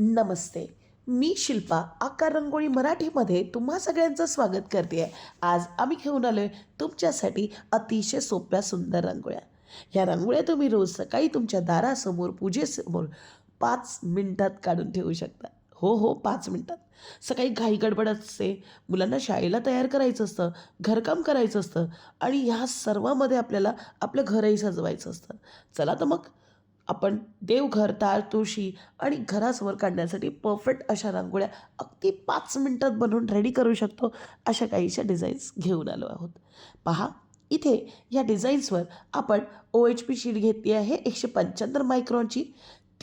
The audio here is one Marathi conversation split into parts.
नमस्ते. मी शिल्पा आकार रंगोळी मराठीमध्ये तुम्हा सगळ्यांचं स्वागत करते आहे. आज आम्ही घेऊन आलो आहे तुमच्यासाठी अतिशय सोप्या सुंदर रांगोळ्या. ह्या रांगोळ्या तुम्ही रोज सकाळी तुमच्या दारासमोर पूजेसमोर पाच मिनटात काढून ठेवू शकता. हो हो पाच मिनटात. सकाळी घाई गडबड असते मुलांना शाळेला तयार करायचं असतं घरकाम करायचं असतं आणि ह्या सर्वामध्ये आपल्याला आपलं घरही सजवायचं असतं. चला तर मग आपण देवघर ताळ तुळशी आणि घरासमोर काढण्यासाठी परफेक्ट अशा रांगोळ्या अगदी पाच मिनटात बनवून रेडी करू शकतो अशा काहीशा डिझाईन्स घेऊन आलो आहोत. पहा इथे या डिझाईन्सवर आपण ओ एच पी शीट घेतली आहे एकशे पंच्याहत्तर मायक्रॉनची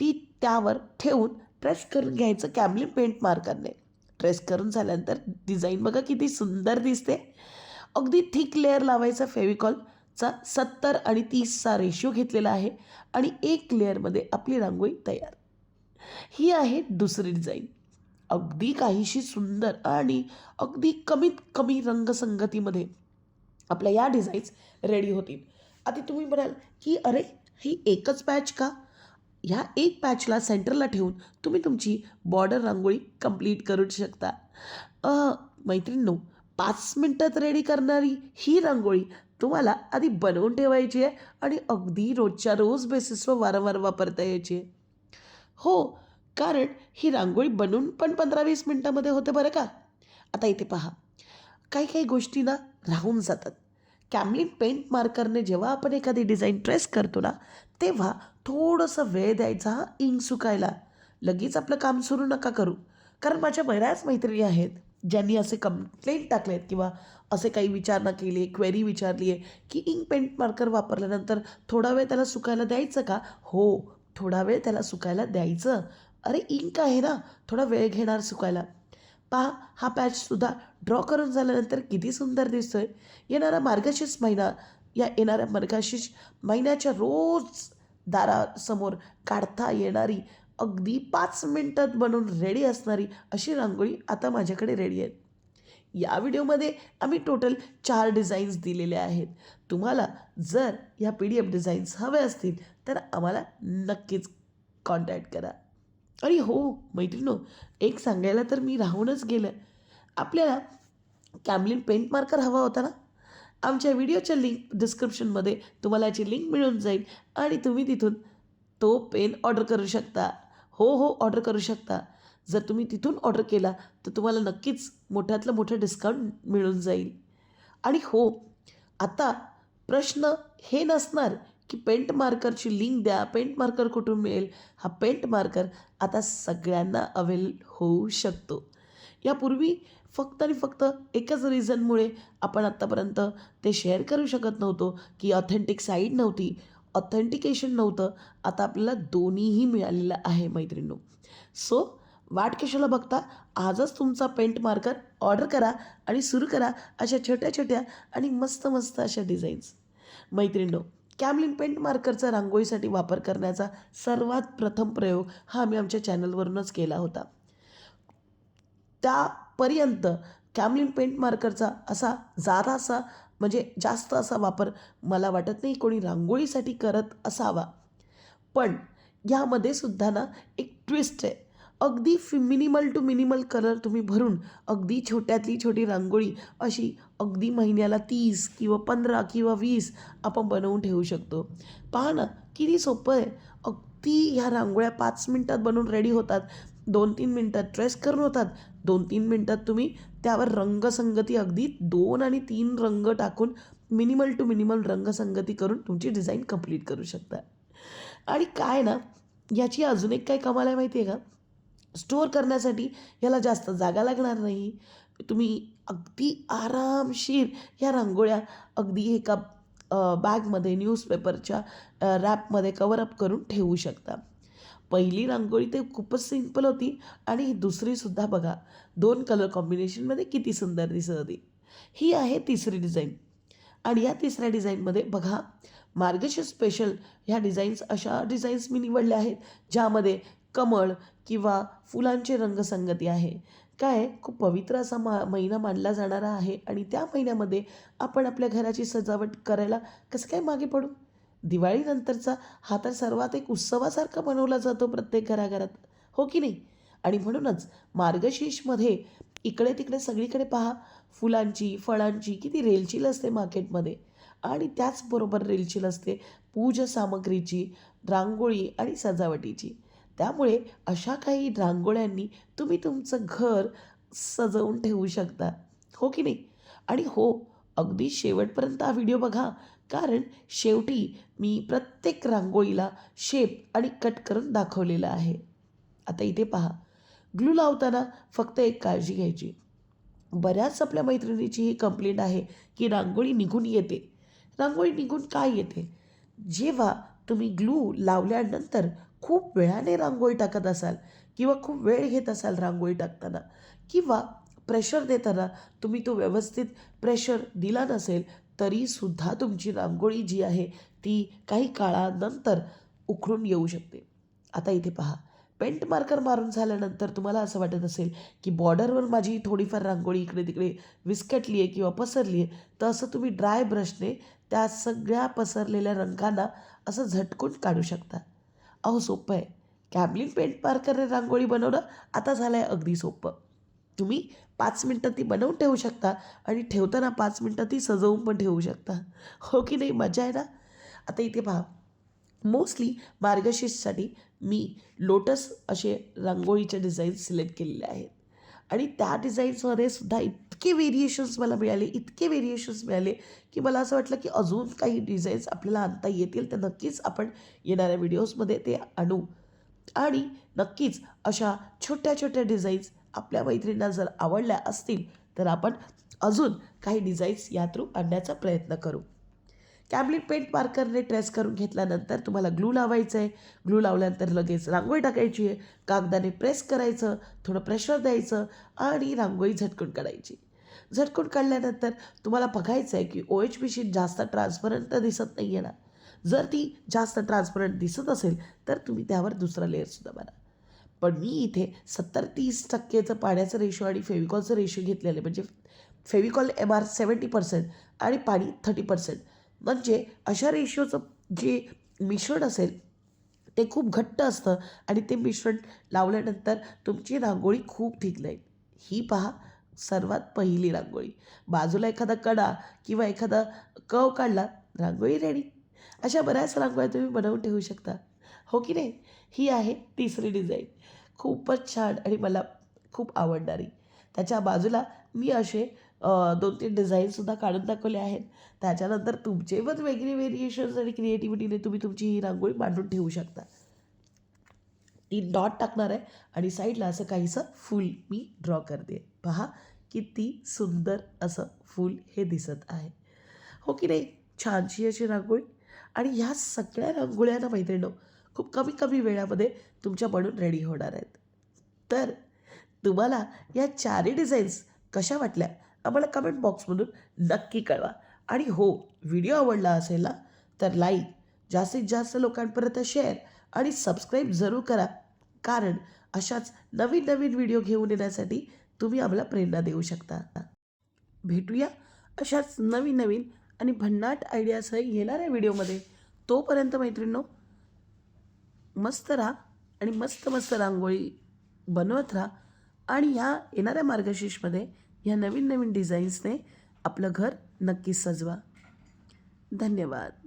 ती त्यावर ठेवून ट्रेस करून घ्यायचं कॅमलिन पेंट मार्करने ट्रेस करून झाल्यानंतर डिझाईन बघा किती सुंदर दिसते. अगदी थिक लेअर लावायचा चा सत्तर आणि तीसचा रेशिओ घेतलेला आहे आणि एक लेअरमध्ये आपली रांगोळी तयार. ही आहे दुसरी डिझाईन अगदी काहीशी सुंदर आणि अगदी कमीत कमी रंगसंगतीमध्ये आपल्या या डिझाईन्स रेडी होतील. आता तुम्ही म्हणाल की अरे ही एकच पॅच का? ह्या एक पॅचला सेंटरला ठेवून तुम्ही तुमची बॉर्डर रांगोळी कंप्लीट करू शकता. अ, मैत्रिणींनो पाच मिनटात रेडी करणारी ही रांगोळी तुम्हाला आधी बनवून ठेवायची आहे आणि अगदी रोजच्या रोज बेसिसवर वारंवार वापरता यायची आहे. हो कारण ही रांगोळी बनवून पण पंधरा वीस मिनटामध्ये होते बरं का? आता इथे पहा. काही काही गोष्टी ना राहून जातात. कॅमलिन पेंट मार्करने जेव्हा आपण एखादी डिझाईन ट्रेस करतो ना तेव्हा थोडंसं वेळ द्यायचा हा इंक सुकायला. लगेच आपलं काम सुरू नका करू. कारण माझ्या बऱ्याच मैत्रिणी आहेत. ज्यांनी असे कंप्लेंट टाकले आहेत किंवा असे काही विचारणा केली आहे क्वेरी विचारली आहे की इंक पेंट मार्कर वापरल्यानंतर थोडा वेळ त्याला सुकायला द्यायचं का? हो थोडा वेळ त्याला सुकायला द्यायचं. अरे इंक आहे ना थोडा वेळ घेणार सुकायला. पहा हा पॅचसुद्धा ड्रॉ करून झाल्यानंतर किती सुंदर दिसतो आहे येणारा मार्गशीर्ष महिना या येणाऱ्या मार्गशीर्ष महिन्याच्या रोज दारासमोर काढता येणारी अगदी पाच मिनटात बनवून रेडी असणारी अशी रांगोळी आता माझ्याकडे रेडी आहे. या व्हिडिओमध्ये आम्ही टोटल चार डिझाईन्स दिलेल्या आहेत. तुम्हाला जर या पी डी एफ डिझाईन्स हवे असतील तर आम्हाला नक्कीच कॉन्टॅक्ट करा. अरे हो मैत्रिणो एक सांगायला तर मी राहूनच गेलं. आपल्याला कॅमलिन पेंट मार्कर हवा होता ना? आमच्या व्हिडिओच्या लिंक डिस्क्रिप्शनमध्ये तुम्हाला याची लिंक मिळून जाईल आणि तुम्ही तिथून तो पेन ऑर्डर करू शकता. हो हो ऑर्डर करू शकता. जर तुम्ही तिथून ऑर्डर केला तर तुम्हाला नक्कीच मोठ्यातलं मोठं डिस्काउंट मिळून जाईल. आणि हो आता प्रश्न हे नसणार की पेंट मार्करची लिंक द्या पेंट मार्कर कुठून मिळेल? हा पेंट मार्कर आता सगळ्यांना अवेल होऊ शकतो. यापूर्वी फक्त आणि फक्त एकच रिझनमुळे आपण आत्तापर्यंत ते शेअर करू शकत नव्हतो की ऑथेंटिक साईट नव्हती. ऑथेंटिकेशन नव्हतं. आता आपल्याला दोन्हीही मिळालेलं आहे मैत्रिणींनो. सो वाट कशाला बघता? आजच तुमचा पेंट मार्कर ऑर्डर करा आणि सुरू करा अशा छोट्या छोट्या आणि मस्त मस्त अशा डिझाईन्स. मैत्रिणींनो कॅमलिन पेंट मार्करचा रांगोळीसाठी वापर करण्याचा सर्वात प्रथम प्रयोग हा आम्ही आमच्या चॅनलवरूनच केला होता. त्यापर्यंत कॅमलिन पेंट मार्करचा असा जादासा म्हणजे जास्त असा वापर मला वाटत नाही कोणी रांगोळीसाठी करत असावा. पण यामध्ये सुद्धा ना एक ट्विस्ट आहे. अगदी फि मिनिमल टू मिनिमल कलर तुम्ही भरून अगदी छोट्यातली छोटी रांगोळी अशी अगदी महिन्याला तीस किंवा पंधरा किंवा वीस आपण बनवून ठेवू शकतो. पहा ना किती सोपं आहे. अगदी ह्या रांगोळ्या पाच मिनटात बनवून रेडी होतात. दोन तीन मिनटात ट्रेस करून होतात. दोन तीन मिनटात तुम्ही त्यावर रंगसंगती अगदी दोन आणि तीन रंग टाकून मिनिमल टू मिनिमल रंगसंगती करून तुमची डिझाईन कंप्लीट करू शकता. आणि काय ना याची अजून एक काय कमाल आहे माहिती आहे का? स्टोअर करण्यासाठी याला जास्त जागा लागणार नाही. तुम्ही अगदी आरामशीर ह्या रांगोळ्या अगदी एका बॅगमध्ये न्यूजपेपरच्या रॅपमध्ये कवरअप करून ठेवू शकता. पहिली रांगोळी ते खूपच सिंपल होती आणि ही दुसरीसुद्धा बघा दोन कलर कॉम्बिनेशनमध्ये किती सुंदर दिसत होती. ही आहे तिसरी डिझाईन आणि या तिसऱ्या डिझाईनमध्ये बघा मार्गशीर्ष स्पेशल ह्या डिझाईन्स अशा डिझाईन्स मी निवडल्या आहेत ज्यामध्ये कमळ किंवा फुलांची रंगसंगती आहे. काय? खूप पवित्र असा मा महिना मानला जाणारा आहे आणि त्या महिन्यामध्ये आपण आपल्या घराची सजावट करायला कसं काय मागे पडू? दिवाळीनंतरचा हा तर सर्वात एक उत्सवासारखा बनवला जातो प्रत्येक घराघरात. हो की नाही? आणि म्हणूनच मार्गशीर्षमध्ये इकडे तिकडे सगळीकडे पहा फुलांची फळांची किती रेलचील असते मार्केटमध्ये. आणि त्याचबरोबर रेलचील असते पूजा सामग्रीची रांगोळी आणि सजावटीची. त्यामुळे अशा काही रांगोळ्यांनी तुम्ही तुमचं घर सजवून ठेवू शकता. हो की नाही? आणि हो अगदी शेवटपर्यंत हा व्हिडिओ बघा. कारण शेवटी मी प्रत्येक रांगोळीला शेप आणि कट करून दाखवलेलं आहे. आता इथे पहा. ग्लू लावताना फक्त एक काळजी घ्यायची. बऱ्याच आपल्या मैत्रिणीची ही कंप्लेंट आहे की रांगोळी निघून येते. रांगोळी निघून काय येते? जेव्हा तुम्ही ग्लू लावल्यानंतर खूप वेळाने रांगोळी टाकत असाल किंवा खूप वेळ घेत असाल रांगोळी टाकताना किंवा प्रेशर देताना तुम्ही तो व्यवस्थित प्रेशर दिला नसेल तरीसुद्धा तुमची रांगोळी जी आहे ती काही काळानंतर उखडून येऊ शकते. आता इथे पहा. पेंट मार्कर मारून झाल्यानंतर तुम्हाला असं वाटत असेल की बॉर्डरवर माझी थोडीफार रांगोळी इकडे तिकडे विस्कटली आहे किंवा पसरली आहे तर असं तुम्ही ड्राय ब्रशने त्या सगळ्या पसरलेल्या रंगांना असं झटकून काढू शकता. अहो सोपं आहे. कॅबलिन पेंट मार्करने रांगोळी बनवणं आता झालं आहे अगदी सोपं. तुम्ही पाच मिनटं ती बनवून ठेवू शकता आणि ठेवताना पाच मिनटं ती सजवून पण ठेवू शकता. हो की नाही? मजा आहे ना? आता इथे पहा. मोस्टली मार्गशीर्षसाठी मी लोटस असे रांगोळीच्या डिझाईन्स सिलेक्ट केलेले आहेत. आणि त्या डिझाईन्समध्ये सुद्धा इतके व्हेरिएशन्स मला मिळाले इतके व्हेरिएशन्स मिळाले की मला असं वाटलं की अजून काही डिझाईन्स आपल्याला आणता येतील तर नक्कीच आपण येणाऱ्या व्हिडिओजमध्ये ते आणू. आणि नक्कीच अशा छोट्या छोट्या डिझाईन्स आपल्या मैत्रिणींना जर आवडल्या असतील तर आपण अजून काही डिझाईन्स या थ्रू आणण्याचा प्रयत्न करू. कॅबलिन पेंट मार्करने ट्रेस करून घेतल्यानंतर तुम्हाला ग्लू लावायचं आहे ग्लू लावल्यानंतर लगेच रांगोळी टाकायची आहे. कागदाने प्रेस करायचं थोडं प्रेशर द्यायचं आणि रांगोळी झटकून काढायची. झटकून काढल्यानंतर तुम्हाला बघायचं आहे की ओ एच पी शीट जास्त ट्रान्सपरंट दिसत नाही आहे ना. जर ती जास्त ट्रान्सपरंट दिसत असेल तर तुम्ही त्यावर दुसरा लेअरसुद्धा बना पण मी इथे सत्तर तीस टक्केचं पाण्याचं रेशो आणि फेविकॉलचं रेशो घेतलेलं आहे. म्हणजे Fevicol M R seventy percent आणि पाणी थर्टी पर्सेंट म्हणजे अशा रेशोचं जे मिश्रण असेल ते खूप घट्ट असतं आणि ते मिश्रण लावल्यानंतर तुमची रांगोळी खूप ठीक नाही ही पहा सर्वात पहिली रांगोळी. बाजूला एखादा कडा किंवा एखादा कव काढला रांगोळी रेडी अशा बऱ्याच रांगोळ्या तुम्ही बनवून ठेवू शकता. हो की नाही? ही आहे तिसरी डिझाईन खूपच छान आणि मला खूप आवडणारी. त्याच्या बाजूला मी असे दोन तीन डिझाईनसुद्धा काढून दाखवले आहेत. त्याच्यानंतर तुमचे पण वेगळे व्हेरिएशन्स आणि क्रिएटिव्हिटीने तुम्ही तुमची ही रांगोळी मांडून ठेवू शकता. ती डॉट टाकणार आहे आणि साईडला असं काहीसं फूल मी ड्रॉ करते. पहा किती सुंदर असं फूल हे दिसत आहे. हो की नाही? छानशी अशी रांगोळी. आणि ह्या सगळ्या रांगोळ्यांना मैत्रिणी खूप कमी कमी वेळामध्ये तुमच्या बनून रेडी होणार आहेत. तर तुम्हाला या चारही डिझाईन्स कशा वाटल्या आम्हाला कमेंट बॉक्समधून नक्की कळवा. आणि हो व्हिडिओ आवडला असेल ना तर लाईक जास्तीत जास्त लोकांपर्यंत शेअर आणि सबस्क्राईब जरूर करा. कारण अशाच नवीन नवीन व्हिडिओ घेऊन येण्यासाठी तुम्ही आम्हाला प्रेरणा देऊ शकता. भेटूया अशाच नवीन नवीन आणि भन्नाट आयडियासह येणाऱ्या व्हिडिओमध्ये तोपर्यंत मैत्रिणींनो मस्त राहा आणि मस्त मस्त रांगोळी बनवत राहा. आणि ह्या येणाऱ्या मार्गशीर्षमध्ये ह्या नवीन नवीन डिझाईन्सने आपलं घर नक्की सजवा. धन्यवाद.